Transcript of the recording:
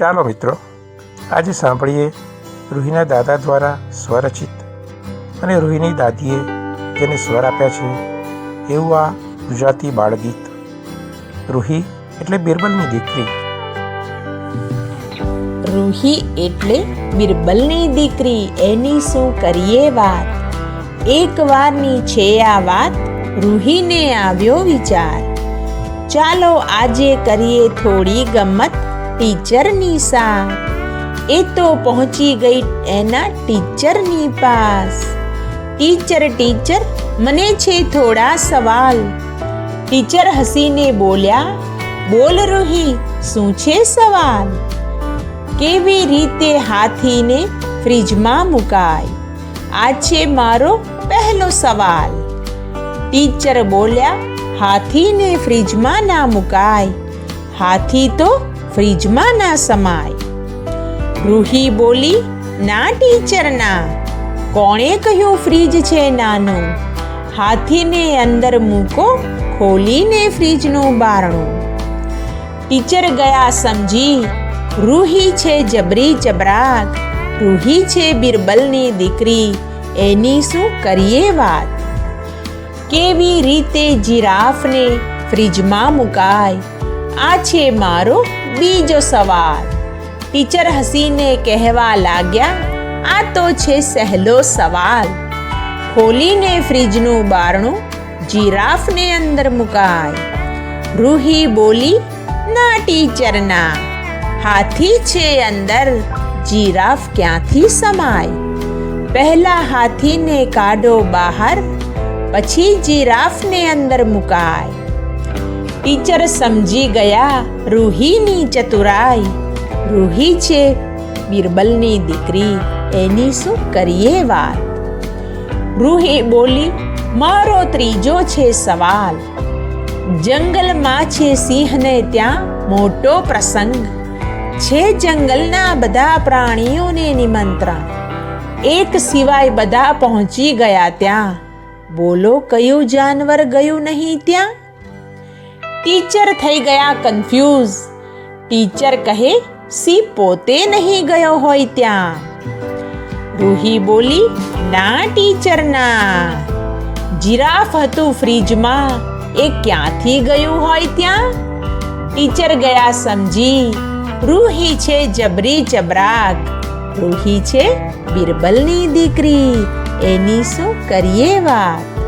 ચાલો મિત્રો, આજે સાંભળીએ રૂહીના દાદા દ્વારા સ્વરચિત અને રૂહીની દાદીએ જેને સ્વર આપ્યા છે, એવું આ ગુજરાતી બાળગીત. રૂહી એટલે બિરબલની દીકરી. રૂહી એટલે બિરબલની દીકરી, એની શું કરીએ વાત? એક વારની છે આ વાત, રૂહીને આવ્યો વિચાર. ચાલો આજે કરીએ થોડી ગમત ટીચરની સા એ તો પહોંચી ગઈ એના ટીચરની પાસ. ટીચર ટીચર, મને છે થોડા સવાલ. ટીચર હસીને બોલ્યા, બોલ રૂહી, શું છે સવાલ? કેવી રીતે હાથીને ફ્રીજમાં મુકાય? આ છે મારો પહેલો સવાલ. ટીચર બોલ્યા, હાથીને ફ્રીજમાં ના મુકાય. હાથી તો ફ્રીજમાં ના સમાય. રૂહી બોલી, ના, ટીચર, ના. કોણે કહ્યું ફ્રીજ છે નાનું? હાથીને અંદર મૂકો, ખોલીને ફ્રીજનું બારણું. ટીચર ગયા, સમજી, રૂહી છે જબરી જબરાક રૂહી છે બિરબલની દીકરી. એની શું કરીએ વાત? કેવી રીતે જીરાફને ફ્રીજમાં મુકાય? આ છે મારો બીજો સવાલ. ટીચર હસીને કહેવા લાગ્યા, આ તો છે સહેલો સવાલ. ખોલીને ફ્રીજનું બારણું જીરાફને અંદર મુકાય. રૂહી બોલી, ના ટીચર ના હાથી છે અંદર, જીરાફ ક્યાંથી સમાય? પહેલા હાથીને કાઢો બહાર, પછી જીરાફને અંદર મુકાય. ટીચર સમજી ગયા, રૂહીની ચતુરાઈ. રૂહી છે બિરબલની દીકરી, એની શું કરીએ વાત? રૂહી બોલી, મારો ત્રીજો છે સવાલ. જંગલમાં છે સિંહને ત્યાં મોટો પ્રસંગ. છે જંગલના બધા પ્રાણીઓને નિમંત્રણ. એક સિવાય બધા પહોંચી ગયા ત્યાં. બોલો, કયું જાનવર ગયું નહીં ત્યાં? ટીચર થઈ ગયા કન્ફ્યુઝ ટીચર કહે, સી પોતે નહીં ગયો હોય ત્યાં. રૂહી બોલી, ના ટીચર ના જીરાફ હતું ફ્રીજમાં. એ ક્યાંથી ગયું હોય ત્યાં? ટીચર ગયા સમજી. રૂહી છે જબરી જબરાક. રૂહી છે બિરબલની દીકરી. એની શું કરીએ વાત?